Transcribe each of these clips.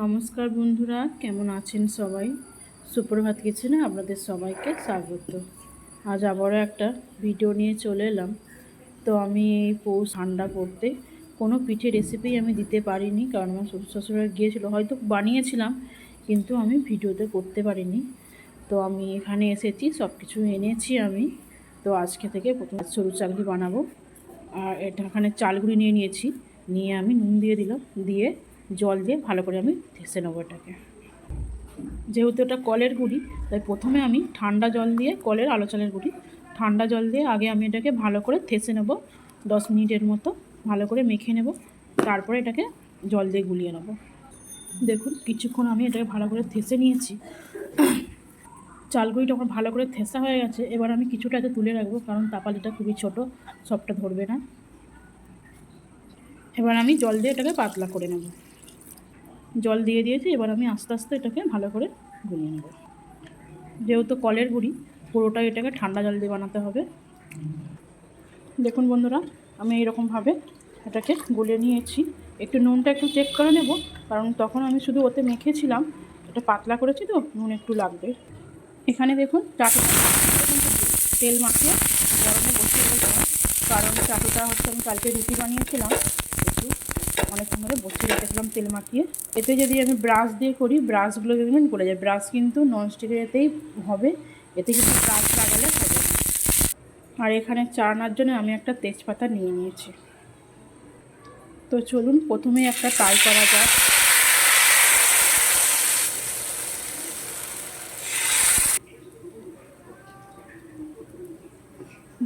নমস্কার বন্ধুরা, কেমন আছেন সবাই? সুপ্রভাত কিচেনে আপনাদের সবাইকে স্বাগত। আজ আবারও একটা ভিডিও নিয়ে চলে এলাম। তো আমি এই পৌষ ঠান্ডা করতে কোনো পিঠে রেসিপি আমি দিতে পারিনি, কারণ আমার শ্বশুর শাশুড়ি গিয়েছিল হয়তো বানিয়েছিলাম, কিন্তু আমি ভিডিওতে করতে পারিনি। তো আমি এখানে এসেছি সব কিছু এনেছি আমি। তো আজকে থেকে প্রথম সরু চাকরি বানাবো। আর এটা এখানে চালগুড়ি নিয়ে নিয়েছি। নিয়ে আমি নুন দিয়ে দিলাম। দিয়ে জল দিয়ে ভালো করে আমি থেসে নেব এটাকে। যেহেতু এটা কলের গুঁড়ি, তাই প্রথমে আমি ঠান্ডা জল দিয়ে, কলের আলো চালের গুঁড়ি, ঠান্ডা জল দিয়ে আগে আমি এটাকে ভালো করে থেসে নেব, দশ মিনিটের মতো ভালো করে মেখে নেব, তারপরে এটাকে জল দিয়ে গুলিয়ে নেব। দেখুন, কিছুক্ষণ আমি এটাকে ভালো করে থেসে নিয়েছি। চালগুড়িটা আমার ভালো করে থেসা হয়ে গেছে, এবার আমি কিছুটা এতে তুলে রাখব, কারণ তাপালিটা খুবই ছোট, সবটা ধরবে না। এবার আমি জল দিয়ে এটাকে পাতলা করে নেব। জল দিয়ে দিয়েছি, এবার আমি আস্তে আস্তে এটাকে ভালো করে গুলিয়ে নেব। যেহেতু কলের গুঁড়ি, পুরোটা এটাকে ঠান্ডা জল দিয়ে বানাতে হবে। দেখুন বন্ধুরা, আমি এইরকমভাবে এটাকে গুলিয়ে নিয়েছি। একটু নুনটা একটু চেক করে নেব, কারণ তখন আমি শুধু ওতে মেখেছিলাম। এটা পাতলা করেছি তো, নুন একটু লাগবে। এখানে দেখুন, চাটুটা তেল মাখিয়ে গরমে বসিয়ে দেবো কারণ চাটুটা হচ্ছে আমি কালকে রুটি বানিয়েছিলাম। অনেকক্ষণ ধরে বসিয়ে রেখেছিলাম তেল মাখিয়ে। এতে যদি আমি ব্রাশ দিয়ে করি, ব্রাশগুলো দেখবেন গলে যায়। ব্রাশ কিন্তু ননস্টিকের এতেই হবে। এতে কিন্তু ব্রাশ লাগালে হবে আর এখানে চাড়ানোর জন্য আমি একটা তেজপাতা নিয়ে নিয়েছি। তো চলুন, প্রথমে একটা ট্রাই করা যাক।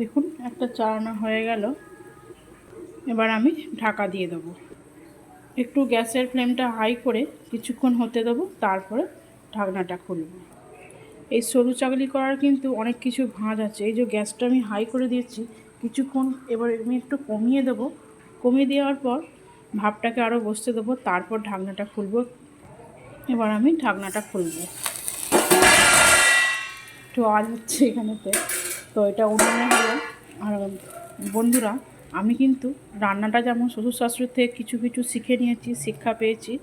দেখুন, একটা চাড়ানো হয়ে গেল। এবার আমি ঢাকা দিয়ে দেবো। একটু গ্যাসের ফ্লেমটা হাই করে কিছুক্ষণ হতে দেবো, তারপরে ঢাকনাটা খুলব। এই সরু চাকলি করার কিন্তু অনেক কিছু ভাঁজ আছে। এই যে গ্যাসটা আমি হাই করে দিয়েছি, কিছুক্ষণ এবার আমি একটু কমিয়ে দেবো। কমিয়ে দেওয়ার পর ভাপটাকে আরও বসতে দেবো, তারপর ঢাকনাটা খুলব। এবার আমি ঢাকনাটা খুলব। একটু আওয়াজ হচ্ছে এখানেতে। তো এটা উনুনে হলো। আর বন্ধুরা আমি কিন্তু রান্নাটা যেমন শ্বশুর শাশুড়ির থেকে কিছু কিছু শিখে নিয়েছি, শিক্ষা পেয়েছি।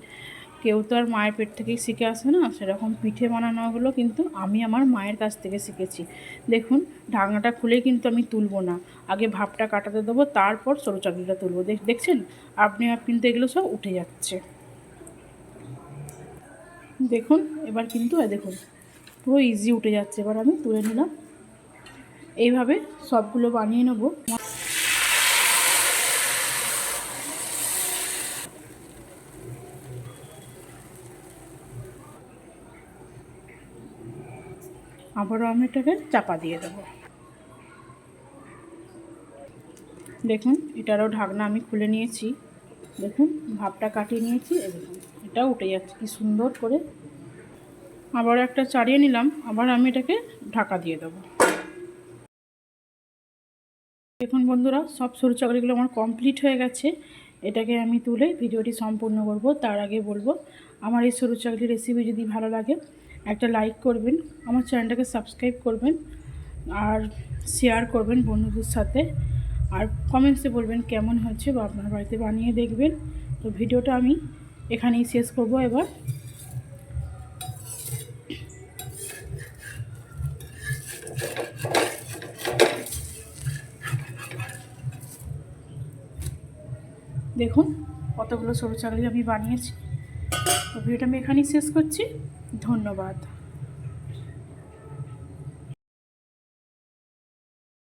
কেউ তো আর মায়ের পেট থেকেই শিখে আসে না, সেরকম পিঠে বানানোগুলো কিন্তু আমি আমার মায়ের কাছ থেকে শিখেছি। দেখুন, ঢাকনাটা খুলেই কিন্তু আমি তুলবো না। আগে ভাপটা কাটাতে দেবো, তারপর সরু চাকরিটা তুলবো দেখছেন? আপনি আপ কিন্তু এগুলো সব উঠে যাচ্ছে। দেখুন, এবার কিন্তু দেখুন, পুরো ইজি উঠে যাচ্ছে। এবার আমি তুলে নিলাম। এইভাবে সবগুলো বানিয়ে নেব। আবারও আমি এটাকে চাপা দিয়ে দেবো। দেখুন, এটারও ঢাকনা আমি খুলে নিয়েছি। দেখুন ভাপটা কাটিয়ে নিয়েছি এটা উঠে যাচ্ছে, কি সুন্দর করে। আবার একটা চাড়িয়ে নিলাম, আবার আমি এটাকে ঢাকা দিয়ে দেবো। দেখুন বন্ধুরা, সব সরু চাকরিগুলো আমার কমপ্লিট হয়ে গেছে। এটাকে আমি তুলে ভিডিওটি সম্পূর্ণ করব, তার আগে বলব, আমার এই সরু চাকরি রেসিপি যদি ভালো লাগে, একটা লাইক করবেন, আমার চ্যানেলটাকে সাবস্ক্রাইব করবেন, আর শেয়ার করবেন বন্ধুদের সাথে, আর কমেন্টসে বলবেন কেমন হচ্ছে বা আপনার বাড়িতে বানিয়ে দেখবেন। তো ভিডিওটা আমি এখানেই শেষ করব এবার। দেখুন কতগুলো সরু চাকরি আমি বানিয়েছি। ভিডিওটা আমি এখানেই শেষ করছি। ধন্যবাদ।